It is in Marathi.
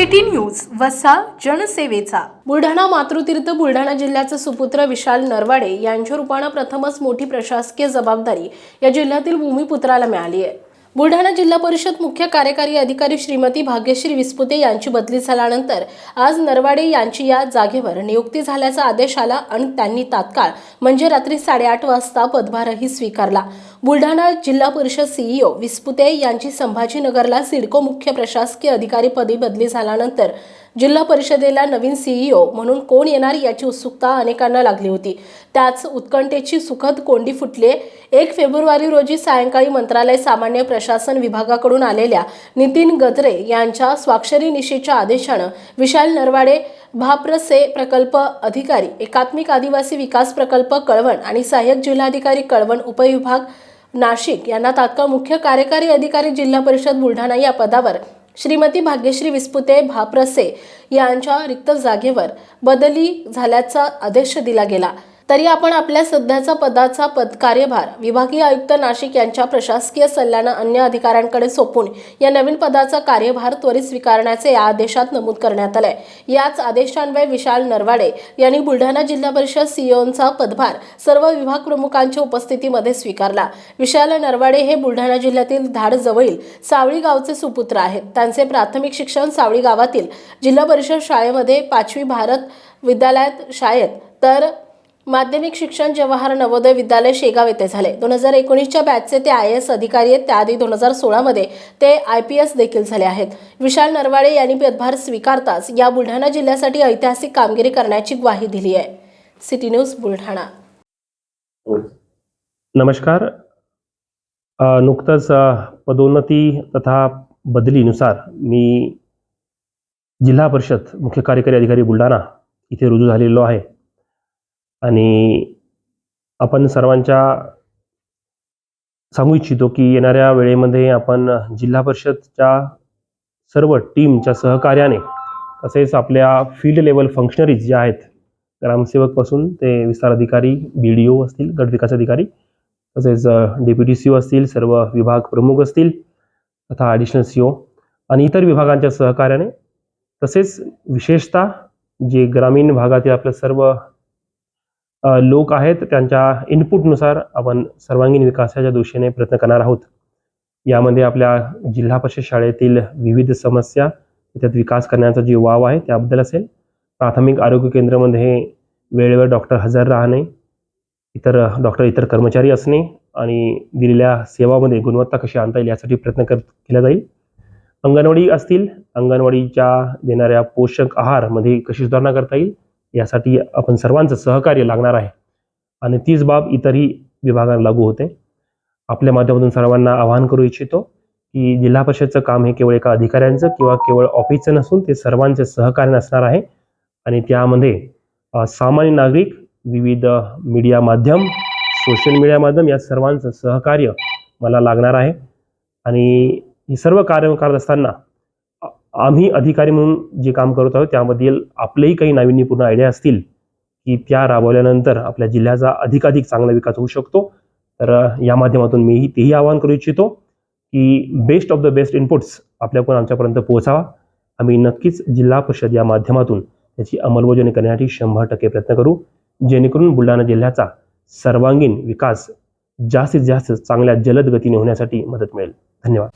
सिटी न्यूज वसा जनसेवेचा. बुलढाणा मातृतीर्थ बुलढाणा जिल्ह्याचे सुपुत्र विशाल नरवाडे यांच्या रूपानं प्रथमच मोठी प्रशासकीय जबाबदारी या जिल्ह्यातील भूमिपुत्राला मिळाली आहे. बुलढाणा जिल्हा परिषद मुख्य कार्यकारी अधिकारी श्रीमती भाग्यश्री विस्पुते यांची बदली झाल्यानंतर आज नरवाडे यांची या जागेवर नियुक्ती झाल्याचा आदेश आला आणि त्यांनी तात्काळ म्हणजे रात्री साडेआठ वाजता पदभारही स्वीकारला. बुलढाणा जिल्हा परिषद सीईओ विस्पुते यांची संभाजीनगरला सिडको मुख्य प्रशासकीय अधिकारी पदी बदली झाल्यानंतर जिल्हा परिषदेला नवीन सीईओ म्हणून कोण येणार याची उत्सुकता अनेकांना लागली होती. त्याच उत्कंठेची सुखद कोंडी फुटली. एक फेब्रुवारी रोजी सायंकाळी मंत्रालय सामान्य प्रशासन विभागाकडून आलेल्या नितीन गद्रे यांच्या स्वाक्षरी निशीच्या आदेशानं विशाल नरवाडे भाप्रसे प्रकल्प अधिकारी एकात्मिक आदिवासी विकास प्रकल्प कळवण आणि सहाय्यक जिल्हाधिकारी कळवण उपविभाग नाशिक यांना तात्काळ मुख्य कार्यकारी अधिकारी जिल्हा परिषद बुलढाणा या पदावर श्रीमती भाग्यश्री विस्पुते भाप्रसे यांच्या रिक्त जागेवर बदली झाल्याचा आदेश दिला गेला. तरी आपण आपल्या सध्याचा पदाचा पद कार्यभार विभागीय आयुक्त नाशिक यांच्या प्रशासकीय सल्ल्यानं अन्य अधिकाऱ्यांकडे सोपून या नवीन पदाचा कार्यभार त्वरित स्वीकारण्याचे या आदेशात नमूद करण्यात आलंय. याच आदेशान्वये विशाल नरवाडे यांनी बुलढाणा जिल्हा परिषद सीईओचा पदभार सर्व विभाग प्रमुखांच्या उपस्थितीमध्ये स्वीकारला. विशाल नरवाडे हे बुलढाणा जिल्ह्यातील धाड जवळील सावळी गावचे सुपुत्र आहेत. त्यांचे प्राथमिक शिक्षण सावळी गावातील जिल्हा परिषद शाळेमध्ये पाचवी भारत विद्यालयात शाळेत तर माध्यमिक शिक्षण जवाहर नवोदय विद्यालय शेगाव येथे झाले. दोन हजार एकोणीसच्या बॅचचे ते आय एस अधिकारी आहेत. त्याआधी दोन हजार सोळामध्ये ते आय पी एस देखील झाले आहेत. विशाल नरवाडे यांनी पदभार स्वीकारताच या बुलढाणा जिल्ह्यासाठी ऐतिहासिक कामगिरी करण्याची ग्वाही दिली आहे. City news Buldhana. नमस्कार. नुकतंच पदोन्नती तथा बदलीनुसार मी जिल्हा परिषद मुख्य कार्यकारी अधिकारी बुलढाणा इथे रुजू झालेलो आहे. आणि आपण सर्वांच्या सांगू इच्छितो की येणाऱ्या वेळेमध्ये आपण जिल्हा परिषदच्या सर्व टीमच्या सहकार्याने तसेच आपल्या फील्ड लेवल फंक्शनरीज ज्या आहेत ग्रामसेवकपासून ते विस्तार अधिकारी बी डी ओ असतील गटविकास अधिकारी तसेच डेप्युटी सी ओ असतील सर्व विभाग प्रमुख असतील तथा ॲडिशनल सी ओ आणि इतर विभागांच्या सहकार्याने तसेच विशेषतः जे ग्रामीण भागातील आपल्या सर्व लोक आहेत त्यांच्या इनपुटनुसार आपण सर्वांगीण विकासाच्या दृष्टीने प्रयत्न करणार आहोत. यामध्ये आपल्या जिल्हा परिषद शाळेतील विविध समस्या त्यात विकास करण्याचा जे वाव आहे त्याबद्दल असेल. प्राथमिक आरोग्य केंद्रामध्ये वेळेवर डॉक्टर हजर राहणे इतर डॉक्टर इतर कर्मचारी असणे आणि दिलेल्या सेवामध्ये गुणवत्ता कशी आणता येईल यासाठी प्रयत्न कर केला जाईल. अंगणवाडी असतील अंगणवाडीच्या देणाऱ्या पोषक आहारमध्ये कशी सुधारणा करता येईल? यासाठी आपण सर्वांचं सहकार्य लागणार आहे. आणि तीच बाब इतरही विभागांना लागू होते. आपल्या माध्यमातून सर्वांना आवाहन करू इच्छितो की जिल्हा परिषदचं काम हे केवळ एका अधिकाऱ्यांचं किंवा केवळ ऑफिसचं नसून ते सर्वांचे सहकार्य असणार आहे. आणि त्यामध्ये सामान्य नागरिक विविध मीडिया माध्यम सोशल मीडिया माध्यम या सर्वांचं सहकार्य मला लागणार आहे. आणि हे सर्व कार्य करत असताना आम्ही अधिकारी म्हणून जे काम करत आहोत त्यामधील आपलेही काही नाविन्यपूर्ण आयडिया असतील की त्या राबवल्यानंतर आपल्या जिल्ह्याचा अधिकाधिक चांगला विकास होऊ शकतो. तर या माध्यमातून मीही तेही आवाहन करू इच्छितो की best of the best inputs आपल्याकडून आमच्यापर्यंत पोहोचावा. आम्ही नक्कीच जिल्हा परिषद या माध्यमातून त्याची अंमलबजावणी करण्यासाठी शंभर टक्के प्रयत्न करू. जेणेकरून बुलढाणा जिल्ह्याचा सर्वांगीण विकास जास्तीत जास्त चांगल्या जलद गतीने होण्यासाठी मदत मिळेल. धन्यवाद.